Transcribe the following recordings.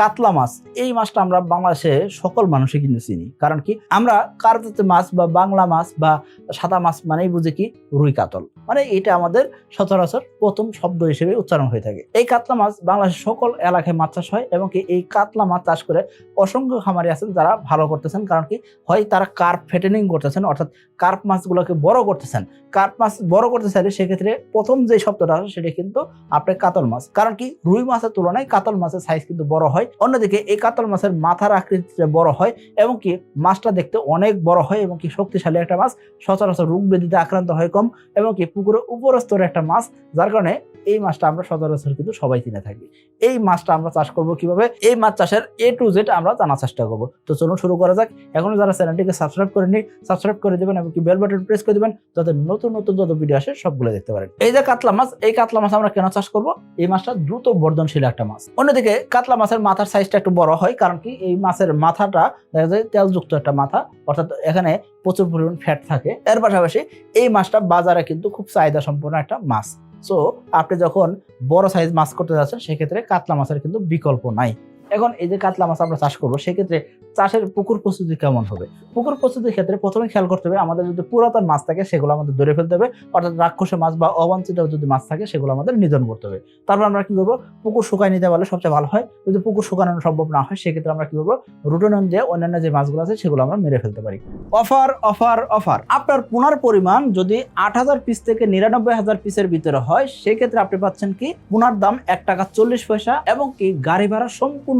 কাতলা মাছ, এই মাছটা আমরা বাংলাদেশে সকল মানুষই কিন্তু চিনি। কারণ কি? আমরা কারজাতে মাছ বা বাংলা মাছ বা সাদা মাছ মানেই বুঝি কি? রুই কাতল। মানে এটা আমাদের সচরাচর প্রথম শব্দ হিসেবে উচ্চারণ হয়ে থাকে। এই কাতলা মাছ বাংলাদেশের সকল এলাকায় মাছ চাষ হয় এবং কি এই কাতলা মাছ চাষ করে অসংখ্য খামারি আছেন যারা ভালো করতেছেন। কারণ কি? হয় তারা কার্প ফেটেনিং করতেছেন, অর্থাৎ কার্প মাছগুলোকে বড় করতেছেন। কার্প মাছ বড় করতে চাইলে সেক্ষেত্রে প্রথম যে শব্দটা আছে সেটা কিন্তু আপনার কাতল মাছ। কারণ কি? রুই মাছের তুলনায় কাতল মাছের সাইজ কিন্তু বড় হয়। অন্যদিকে এই কাতল মাছের মাথার আকৃতিতে বড় হয় এবং কি মাছটা দেখতে অনেক বড় হয় এবং কি শক্তিশালী একটা মাছ, সচরাচর রোগ ব্যাধিতে আক্রান্ত হয় কম এবং কি পুকুরের উপরস্তরের একটা মাছ, যার কারণে এই মাছটা আমরা সচরাচর কিন্তু সবাই চিনে থাকি। এই মাছটা আমরা চাষ করব কীভাবে? এই মাছ চাষের এ টু জেড আমরা জানার চেষ্টা করব। তো চলুন শুরু করা যাক। এখনও যারা চ্যানেলটিকে সাবস্ক্রাইব করেনি সাবস্ক্রাইব করে দেবেন এবং কি বেল বাটন প্রেস করে দেবেন যাতে নতুন নতুন যত ভিডিও আসে সবগুলো দেখতে পারেন। এই যে কাতলা মাছ, এই কাতলা মাছ আমরা কেন চাষ করব? এই মাছটা দ্রুত বর্ধনশীল একটা মাছ। অন্যদিকে কাতলা মাছের মাথার সাইজটা একটু বড় হয়, কারণ কি এই মাছের মাথাটা দেখা যায় তেলযুক্ত একটা মাথা, অর্থাৎ এখানে প্রচুর পরিমাণ ফ্যাট থাকে। এর পাশাপাশি এই মাছটা বাজারে কিন্তু খুব চাহিদা সম্পন্ন একটা মাছ। সো আপনি যখন বড় সাইজ মাছ করতে যাচ্ছেন, সেক্ষেত্রে কাতলা মাছের কিন্তু বিকল্প নাই। এখন এই যে কাতলা মাছ আমরা চাষ করব, সেক্ষেত্রে চাষের পুকুর প্রস্তুতি কেমন হবে? পুকুর প্রস্তুতির ক্ষেত্রে প্রথমে খেয়াল করতে হবে, আমাদের যদি পুরাতন মাছ থাকে সেগুলো আমাদের ধরে ফেলতে হবে, অর্থাৎ রাক্ষসে মাছ বা অবাঞ্ছিত যদি মাছ থাকে সেগুলো আমাদের নিধন করতে হবে। তারপর আমরা কি করব? পুকুর শুকায় নিতে পারলে সবচেয়ে ভালো হয়, যদি পুকুর শুকানো সম্ভব না হয়, সেক্ষেত্রে আমরা কি করব? রুটোনন দিয়ে অন্যান্য যে মাছগুলো আছে সেগুলো আমরা মেরে ফেলতে পারি। Offer offer offer. আপনার পোনার পরিমাণ যদি আট হাজার পিস থেকে নিরানব্বই হাজার পিসের ভিতরে হয়, সেক্ষেত্রে আপনি পাচ্ছেন কি, পুনার দাম এক টাকা চল্লিশ পয়সা এবং কি গাড়ি ভাড়া সম্পূর্ণ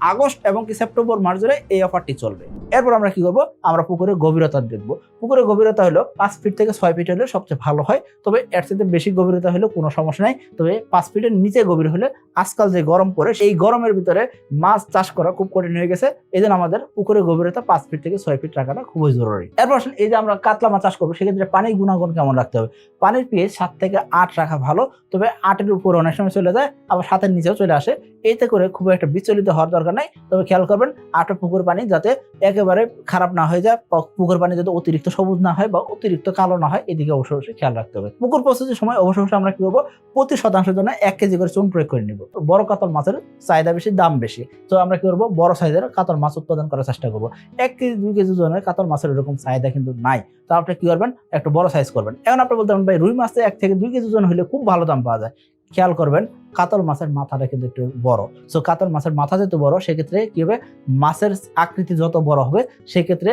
আগস্ট এবং কি সেপ্টেম্বর মাস ধরে এই অফারটি চলবে। এরপর আমরা কি করব? আমরা পুকুরের গভীরতা দেখব। পুকুরের গভীরতা হলো পাঁচ ফিট থেকে ছয় ফিট হলে সবচেয়ে ভালো হয়। তবে এর সাথে বেশি গভীরতা হলে কোনো সমস্যা নাই। তবে পাঁচ ফিটের নিচে গভীর হলে আজকাল যে গরম পড়ে, সেই গরমের ভিতরে মাছ চাষ করা খুব কঠিন হয়ে গেছে। এই জন্য আমাদের পুকুরের গভীরতা পাঁচ ফিট থেকে ছয় ফিট রাখাটা খুবই জরুরি। এরপর এই যে আমরা কাতলা মাছ চাষ করব, সেক্ষেত্রে পানির গুণাগুণ কেমন রাখতে হবে? পানির পিএইচ সাত থেকে আট রাখা ভালো। তবে আটের উপর অনেক সময় চলে যায়, আবার সাতের নিচেও চলে আসে। এতে করে খুব একটা বিচলিত হওয়ার দরকার নাই। তবে খেয়াল করবেন আটের পুকুর পানি যাতে একেবারে খারাপ না হয়ে যায় পুকুর পানি যাতে অতিরিক্ত সবুজ না হয়, বা অতিরিক্ত কালো না হয়, এদিকে অবশ্যই অবশ্যই খেয়াল রাখতে হবে। পুকুর প্রস্তুতির সময় অবশ্যই অবশ্যই আমরা কি করব, প্রতি শতাংশের জন্য এক কেজি করে চুন প্রয়োগ করে নিব। বড় কাতল মাছের চাহিদা বেশি, দাম বেশি। তো আমরা কি করব, বড় সাইজের কাতল মাছ উৎপাদন করার চেষ্টা করব। এক কেজি, দুই কেজি জনের কাতল মাছের এরকম চাহিদা কিন্তু নাই। তো আপনি কি করবেন, একটু বড় সাইজ করবেন। এখন আপনি বলতে পারেন, ভাই, রুই মাছে এক থেকে দুই কেজি জন হলে খুব ভালো দাম পাওয়া যায়। খেয়াল করবেন কাতল মাছের মাথাটা কিন্তু একটু বড়। সো কাতল মাছের মাথা যেহেতু বড়, সেক্ষেত্রে কি হবে? মাছের আকৃতি যত বড় হবে, সেক্ষেত্রে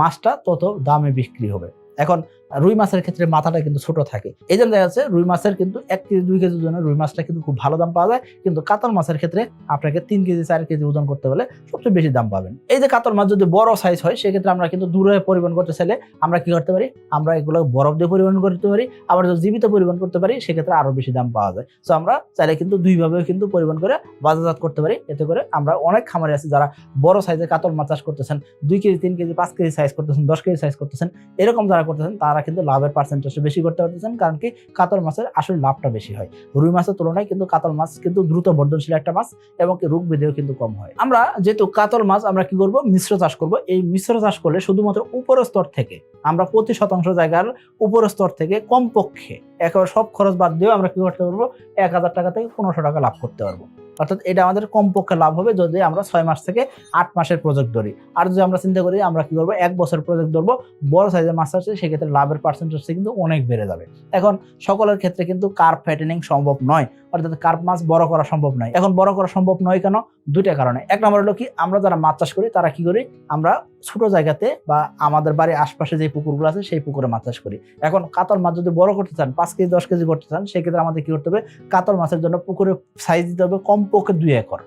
মাছটা তত দামে বিক্রি হবে। এখন রুই মাছের ক্ষেত্রে মাথাটা কিন্তু ছোট থাকে। এই জন্য দেখা যাচ্ছে রুই মাছের কিন্তু এক কেজি, দুই কেজি ওজনের রুই মাছটা কিন্তু খুব ভালো দাম পাওয়া যায়। কিন্তু কাতল মাছের ক্ষেত্রে আপনাকে তিন কেজি, চার কেজি ওজন করতে হলে সবচেয়ে বেশি দাম পাবেন। এই যে কাতল মাছ যদি বড় সাইজ হয়, সেক্ষেত্রে আমরা কিন্তু দূরে পরিবহন করতে চাইলে আমরা কি করতে পারি? আমরা এগুলো বরফ দিয়ে পরিবহন করতে পারি। আবার যদি জীবিত পরিবহন করতে পারি, সেক্ষেত্রে আরও বেশি দাম পাওয়া যায়। তো আমরা চাইলে কিন্তু দুইভাবেও কিন্তু পরিবহন করে বাজারজাত করতে পারি। এতে করে আমরা অনেক খামারি আছে যারা বড় সাইজের কাতল মাছ চাষ করতেছেন, দুই কেজি, তিন কেজি, পাঁচ কেজি সাইজ করতেছেন, দশ কেজি সাইজ করতেছেন। এরকম যারা করতেছেন, তারা কিন্তু লাভের পার্সেন্টেজটা বেশি করতে পারতেছেন, কারণ কি কাতল মাছের আসলে লাভটা বেশি হয়। রুই মাছের তুলনায় কিন্তু কাতল মাছ কিন্তু দ্রুত বর্ধনশীল একটা মাছ এবং রোগ বিধেও কিন্তু কম হয়। আমরা যেহেতু কাতল মাছ আমরা কি করব? মিশ্র চাষ করব। এই মিশ্র চাষ করলে শুধুমাত্র উপর স্তর থেকে, আমরা প্রতি শতাংশ জায়গার উপর স্তর থেকে কমপক্ষে একেবারে সব খরচ বাদ দিয়েও আমরা কি করতে পারব? এক হাজার টাকা থেকে পনেরোশো টাকা লাভ করতে পারব। অর্থাৎ এটা আমাদের কমপক্ষে লাভ হবে যদি আমরা ছয় মাস থেকে আট মাসের প্রজেক্ট ধরি। আর যদি আমরা চিন্তা করি, আমরা কি করব? এক বছর প্রজেক্ট ধরবো। বড় সাইজের মাছ আছে, সেক্ষেত্রে লাভের পার্সেন্টেজটা কিন্তু অনেক বেড়ে যাবে। এখন সকলের ক্ষেত্রে কিন্তু কার্প ফ্যাটেনিং সম্ভব নয়। অর্থাৎ কার্প মাছ বড় করা সম্ভব নয়। এখন বড় করা সম্ভব নয় কেন? দুইটা কারণে। এক নম্বর হলো কি, আমরা যারা মাছ চাষ করি, তারা কি করি? আমরা ছোট জায়গাতে বা আমাদের বাড়ির আশপাশে যে পুকুরগুলো আছে, সেই পুকুরে মাছ চাষ করি। এখন কাতল মাছ যদি বড় করতে চান, পাঁচ কেজি, দশ কেজি করতে চান, সেক্ষেত্রে আমাদের কি করতে হবে? কাতল মাছের জন্য পুকুরে সাইজ দিতে হবে কমপক্ষে দুই একর।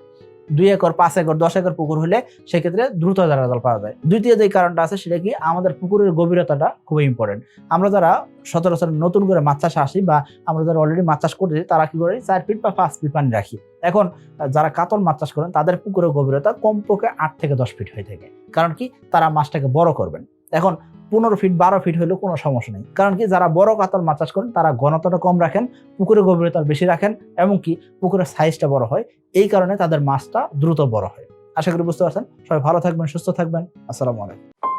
দুই একর, পাঁচ একর, দশ একর পুকুর হলে সেক্ষেত্রে দ্রুত জাল পাওয়া যায়। দ্বিতীয় যে কারণটা আছে সেটা কি? আমাদের পুকুরের গভীরতাটা খুবই ইম্পর্টেন্ট আমরা যারা সচরাচর নতুন করে মাছ চাষে আসি বা আমরা যারা অলরেডি মাছ চাষ করতেছি, তারা কি করে? চার ফিট বা পাঁচ ফিট পানি রাখি। এখন যারা কাতল মাছ চাষ করেন, তাদের পুকুরের গভীরতা কমপক্ষে আট থেকে দশ ফিট হয়ে থাকে। কারণ কি? তারা মাছটাকে বড় করবেন। এখন পনেরো ফিট বারো ফিট হলেও কোনো সমস্যা নেই। কারণ কি, যারা বড় কাতল মাছ চাষ করেন, তারা ঘনতাটা কম রাখেন, পুকুরের গভীরতা বেশি রাখেন এমনকি পুকুরের সাইজটা বড় হয়। এই কারণে তাদের মাছটা দ্রুত বড় হয়। আশা করি বুঝতে পারছেন। সবাই ভালো থাকবেন, সুস্থ থাকবেন। আসসালামু আলাইকুম।